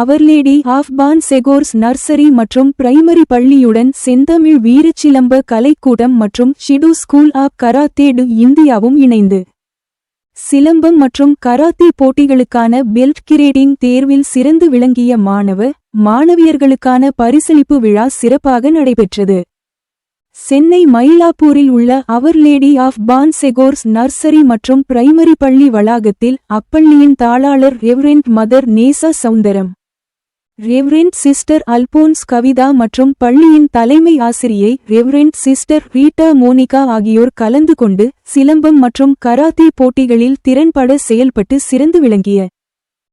Our lady of Bon Secours nursery மற்றும் primary பள்ளியுடன் செந்தமிழ் வீரச்சிலம்ப கலைக்கூடம் மற்றும் ஷிடு ஸ்கூல் ஆப் கராத்தேடு இந்தியாவும் இணைந்து. சிலம்பம் மற்றும் கராத்தே போட்டிகளுக்கான பெல்ட் கிரேடிங் தேர்வில் சிறந்து விளங்கிய மாணவ மாணவியர்களுக்கான பரிசளிப்பு விழா சிறப்பாக நடைபெற்றது. சென்னை மயிலாப்பூரில் உள்ள our lady of Bon Secours nursery மற்றும் பிரைமரி பள்ளி வளாகத்தில் அப்பள்ளியின் தாளாளர் reverend mother Nesa Soundaram. Reverend sister Alphonse Kavitha மற்றும் பள்ளியின் தலைமை ஆசிரியை ரெவரெண்ட் சிஸ்டர் ரீட்டா மோனிகா ஆகியோர் கலந்து கொண்டு சிலம்பம் மற்றும் கராத்தே போட்டிகளில் திறன்பட செயல்பட்டு சிறந்து விளங்கிய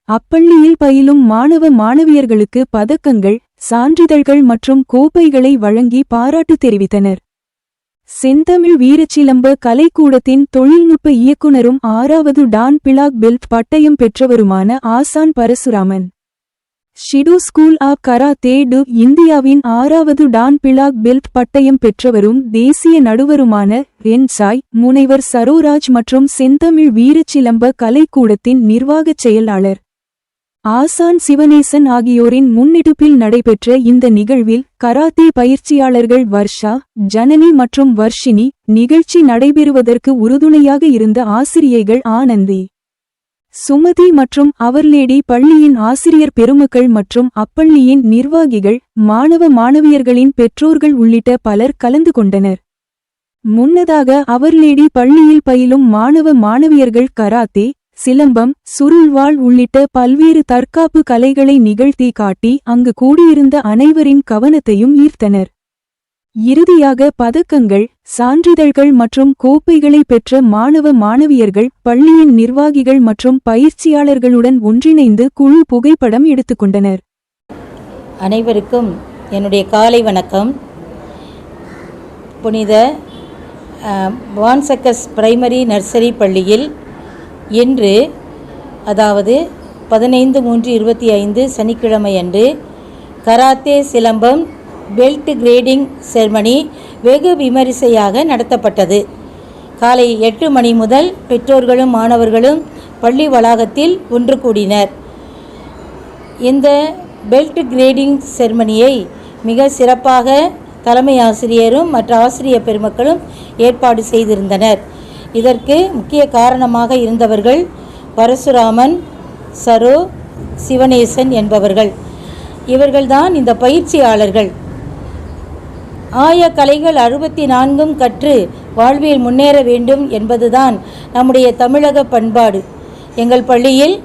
அப்பள்ளியில் பயிலும் மாணவ மாணவியர்களுக்கு பதக்கங்கள் சான்றிதழ்கள் மற்றும் கோப்பைகளை வழங்கி பாராட்டு தெரிவித்தனர். செந்தமிழ் வீரச்சிலம்ப கலைக்கூடத்தின் தொழில்நுட்ப இயக்குனரும் ஆறாவது டான் பிளாக் பெல்ட் பட்டயம் பெற்றவருமான ஆசான் Parasuraman. Shito school of karate do இந்தியாவின் ஆறாவது டான் பிளாக் பெல்ட் பட்டயம் பெற்றவரும் தேசிய நடுவருமான ரென்சாய் முனைவர் சரோராஜ் மற்றும் செந்தமிழ் வீரச்சிலம்ப கலைக்கூடத்தின் நிர்வாகச் செயலாளர். ஆசான் சிவனேசன் ஆகியோரின் முன்னெடுப்பில் நடைபெற்ற இந்த நிகழ்வில் கராத்தே பயிற்சியாளர்கள் வர்ஷா ஜனனி மற்றும் வர்ஷினி நிகழ்ச்சி நடைபெறுவதற்கு உறுதுணையாக இருந்த ஆசிரியைகள் ஆனந்தி. சுமதி மற்றும் அவர்லேடி பள்ளியின் ஆசிரியர் பெருமக்கள் மற்றும் அப்பள்ளியின் நிர்வாகிகள் மாணவ மாணவியர்களின் பெற்றோர்கள் உள்ளிட்ட பலர் கலந்து கொண்டனர். முன்னதாக அவர்லேடி பள்ளியில் பயிலும் மாணவ மாணவியர்கள் கராத்தே சிலம்பம் சுருள்வாள் உள்ளிட்ட பல்வேறு தற்காப்பு கலைகளை நிகழ்த்தி காட்டி அங்கு கூடியிருந்த அனைவரின் கவனத்தையும் ஈர்த்தனர். இறுதியாக பதக்கங்கள் சான்றிதழ்கள் மற்றும் கோப்பைகளை பெற்ற மாணவ மாணவியர்கள் பள்ளியின் நிர்வாகிகள் மற்றும் பயிற்சியாளர்களுடன் ஒன்றிணைந்து குழு புகைப்படம் எடுத்துக்கொண்டனர். அனைவருக்கும் என்னுடைய காலை வணக்கம். புனித வான்சக்கஸ் பிரைமரி நர்சரி பள்ளியில் இன்று அதாவது பதினைந்து மூன்று இருபத்தி ஐந்து சனிக்கிழமை அன்று karate silambam belt grading ceremony வெகு விமரிசையாக நடத்தப்பட்டது. காலை எட்டு மணி முதல் பெற்றோர்களும் மாணவர்களும் பள்ளி வளாகத்தில் ஒன்று கூடினர். இந்த பெல்ட் கிரேடிங் செர்மனியை மிக சிறப்பாக தலைமை ஆசிரியரும் மற்ற ஆசிரியர் பெருமக்களும் ஏற்பாடு செய்திருந்தனர். இதற்கு முக்கிய காரணமாக இருந்தவர்கள் பரசுராமன் சரோ சிவனேசன் என்பவர்கள். இவர்கள்தான் இந்த பயிற்சியாளர்கள். ஆய கலைகள் அறுபத்தி நான்கும் கற்று வாழ்வில் முன்னேற வேண்டும் என்பதுதான் நம்முடைய தமிழக பண்பாடு. எங்கள் பள்ளியில்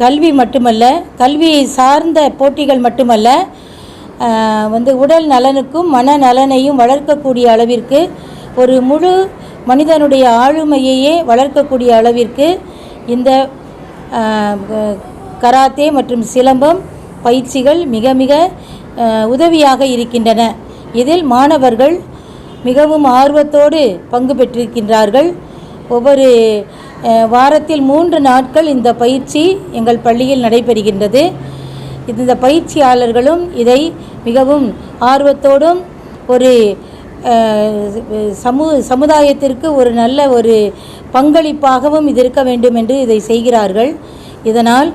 கல்வி மட்டுமல்ல கல்வியை சார்ந்த போட்டிகள் மட்டுமல்ல வந்து உடல் நலனுக்கும் மன நலனையும் வளர்க்கக்கூடிய அளவிற்கு ஒரு முழு மனிதனுடைய ஆளுமையையே வளர்க்கக்கூடிய அளவிற்கு இந்த கராத்தே மற்றும் சிலம்பம் பயிற்சிகள் மிக மிக உதவியாக இருக்கின்றன. இதில் மாணவர்கள் மிகவும் ஆர்வத்தோடு பங்கு பெற்றிருக்கின்றார்கள். ஒவ்வொரு வாரத்தில் மூன்று நாட்கள் இந்த பயிற்சி எங்கள் பள்ளியில் நடைபெறுகின்றது. இந்த பயிற்சியாளர்களும் இதை மிகவும் ஆர்வத்தோடும் ஒரு சமு சமுதாயத்திற்கு ஒரு நல்ல ஒரு பங்களிப்பாகவும் இது இருக்க வேண்டும் என்று இதை செய்கிறார்கள். இதனால்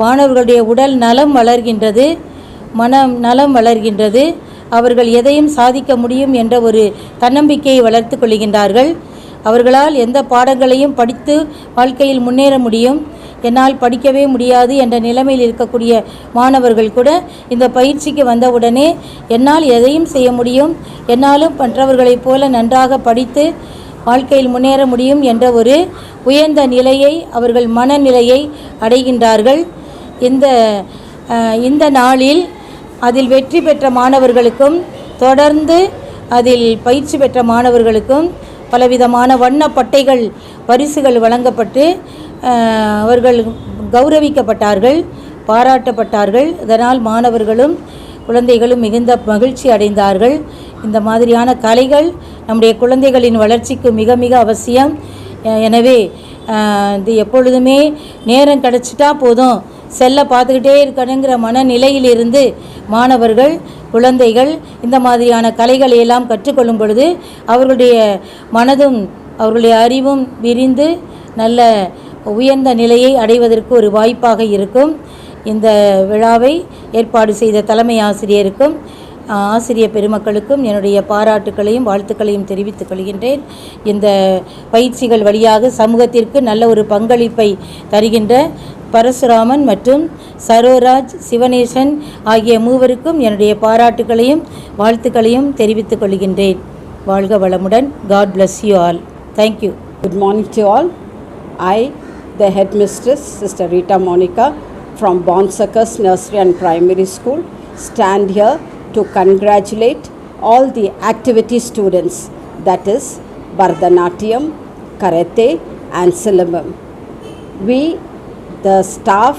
மாணவர்களுடைய உடல் நலம் வளர்கின்றது மனம் நலம் வளர்கின்றது. அவர்கள் எதையும் சாதிக்க முடியும் என்ற ஒரு தன்னம்பிக்கையை வளர்த்து கொள்கின்றார்கள். அவர்களால் எந்த பாடங்களையும் படித்து வாழ்க்கையில் முன்னேற முடியும். என்னால் படிக்கவே முடியாது என்ற நிலைமையில் இருக்கக்கூடிய மாணவர்கள் கூட இந்த பயிற்சிக்கு வந்தவுடனே என்னால் எதையும் செய்ய முடியும். என்னாலும் மற்றவர்களைப் போல நன்றாக படித்து வாழ்க்கையில் முன்னேற முடியும் என்ற ஒரு உயர்ந்த நிலையை அவர்கள் மனநிலையை அடைகின்றார்கள். இந்த இந்த நாளில் அதில் வெற்றி பெற்ற மாணவர்களுக்கும் தொடர்ந்து அதில் பயிற்சி பெற்ற மாணவர்களுக்கும் பலவிதமான வண்ண பட்டைகள் பரிசுகள் வழங்கப்பட்டு அவர்கள் கௌரவிக்கப்பட்டார்கள் பாராட்டப்பட்டார்கள். இதனால் மாணவர்களும் குழந்தைகளும் மிகுந்த மகிழ்ச்சி அடைந்தார்கள். இந்த மாதிரியான கலைகள் நம்முடைய குழந்தைகளின் வளர்ச்சிக்கு மிக மிக அவசியம். எனவே இது எப்பொழுதுமே நேரம் கிடச்சிட்டா போதும். செல்லை பார்த்துக்கிட்டே இருக்கணுங்கிற மனநிலையிலிருந்து மாணவர்கள் குழந்தைகள் இந்த மாதிரியான கலைகளை எல்லாம் கற்றுக்கொள்ளும் பொழுது அவர்களுடைய மனதும் அவர்களுடைய அறிவும் விரிந்து நல்ல உயர்ந்த நிலையை அடைவதற்கு ஒரு வாய்ப்பாக இருக்கும். இந்த விழாவை ஏற்பாடு செய்த தலைமை ஆசிரியருக்கும் ஆசிரிய பெருமக்களுக்கும் என்னுடைய பாராட்டுக்களையும் வாழ்த்துக்களையும் தெரிவித்துக் கொள்கின்றேன். இந்த பயிற்சிகள் வழியாக சமூகத்திற்கு நல்ல ஒரு பங்களிப்பை தருகின்ற பரசுராமன் மற்றும் சரோராஜ் சிவனேசன் ஆகிய மூவருக்கும் என்னுடைய பாராட்டுகளையும் வாழ்த்துக்களையும் தெரிவித்துக் கொள்கின்றேன் வாழ்க வளமுடன் god bless you all thank you good morning to all I the headmistress sister Rita Monica from Bon Secours nursery and primary school stand here to congratulate all the activity students that is Bharatanatyam karate and silambam we the staff,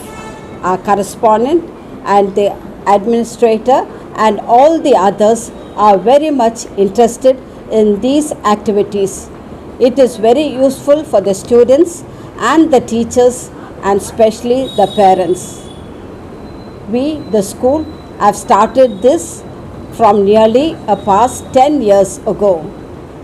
our correspondent, and the administrator, and all the others are very much interested in these activities. It is very useful for the students and the teachers, and especially the parents. We, the school, have started this from nearly a past 10 years ago.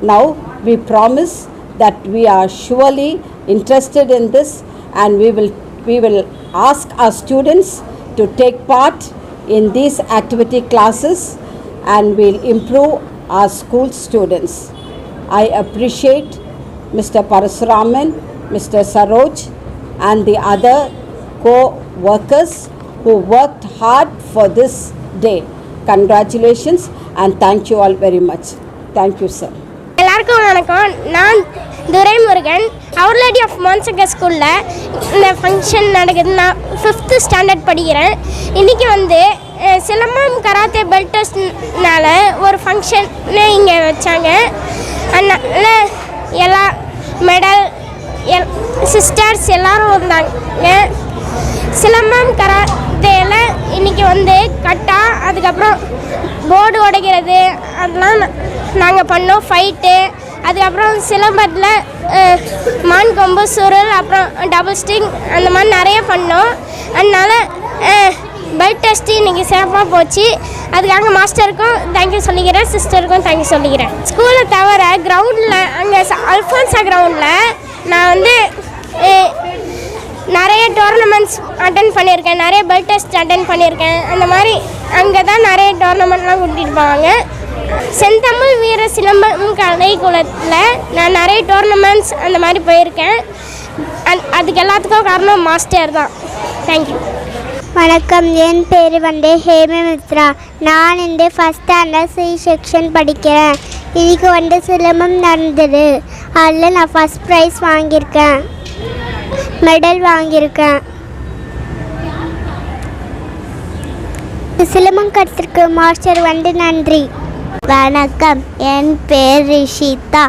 Now, we promise that we are surely interested in this and we will, we will ask our students to take part in these activity classes and will improve our school students. I appreciate Mr. Parasuraman, Mr. Saroj, and the other co-workers who worked hard for this day. Congratulations and thank you all very much. Thank you, sir. எல்லாருக்கும் வணக்கம் நான் Duraimurugan Our of மான்சங்க ஸ்கூலில் இந்த function நடக்குது. நான் fifth standard படிக்கிறேன். இன்றைக்கி வந்து சிலம்பம் கராத்தே பெல்டஸ்னால ஒரு ஃபங்க்ஷன் இங்கே வச்சாங்க. அதனால எல்லா மெடல் எல் சிஸ்டர்ஸ் எல்லோரும் வந்தாங்க. சிலம்பம் கராத்தேயில் இன்றைக்கி வந்து கட்டா அதுக்கப்புறம் போர்டு உடைக்கிறது அதெல்லாம் நாங்கள் பண்ணோம். ஃபைட்டு அதுக்கப்புறம் சிலம்பத்தில் மான் கொம்பு சுருள் அப்புறம் டபுள் ஸ்டிங் அந்த மாதிரி நிறைய பண்ணோம். அதனால் பெல்ட் டெஸ்ட் இன்னைக்கு சேஃபாக போச்சு. அதுக்காக மாஸ்டருக்கும் தேங்க்யூ சொல்லிக்கிறேன். சிஸ்டருக்கும் தேங்க்யூ சொல்லிக்கிறேன். ஸ்கூலை தவிர கிரவுண்டில் அங்கே அல்ஃபான்சா கிரவுண்டில் நான் வந்து நிறைய டோர்னமெண்ட்ஸ் அட்டன் பண்ணியிருக்கேன். நிறைய பெல்ட் டெஸ்ட் அட்டன் பண்ணியிருக்கேன். அந்த மாதிரி அங்கே தான் நிறைய டோர்னமெண்ட்லாம் கூட்டிகிட்டு போவாங்க. செந்தமிழ் வீர சிலம்பம் கலைக்குளத்தில் நான் நிறைய டோர்னமெண்ட்ஸ் அந்த மாதிரி போயிருக்கேன். அந்- அதுக்கு எல்லாத்துக்கும் காரணம் மாஸ்டர் தான். தேங்க்யூ வணக்கம். என் பேர் வந்து ஹேமமித்ரா. நான் இந்த ஃபஸ்ட் ஸ்டாண்டர்ட் சி செக்ஷன் படிக்கிறேன். இதுக்கு வந்து சிலம்பம் நடந்தது. அதில் நான் ஃபஸ்ட் ப்ரைஸ் வாங்கியிருக்கேன். மெடல் வாங்கியிருக்கேன். சிலம்பம் கற்றுக்கு மாஸ்டர் வந்து நன்றி. வணக்கம். என் பேர் ரிஷிதா.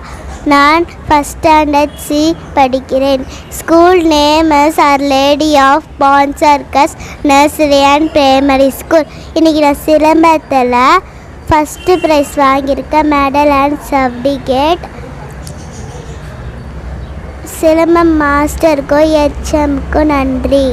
நான் ஃபஸ்ட் ஸ்டாண்டர்ட் சி படிக்கிறேன். School name is our lady of Bon Secours nursery and primary school இன்றைக்கி நான் சிலம்பத்தில் ஃபஸ்ட்டு ப்ரைஸ் வாங்கியிருக்கேன் மெடல் அண்ட் சர்டிஃபிகேட் சிலம்பம் மாஸ்டருக்கும் ஹெச்எம்க்கும் நன்றி.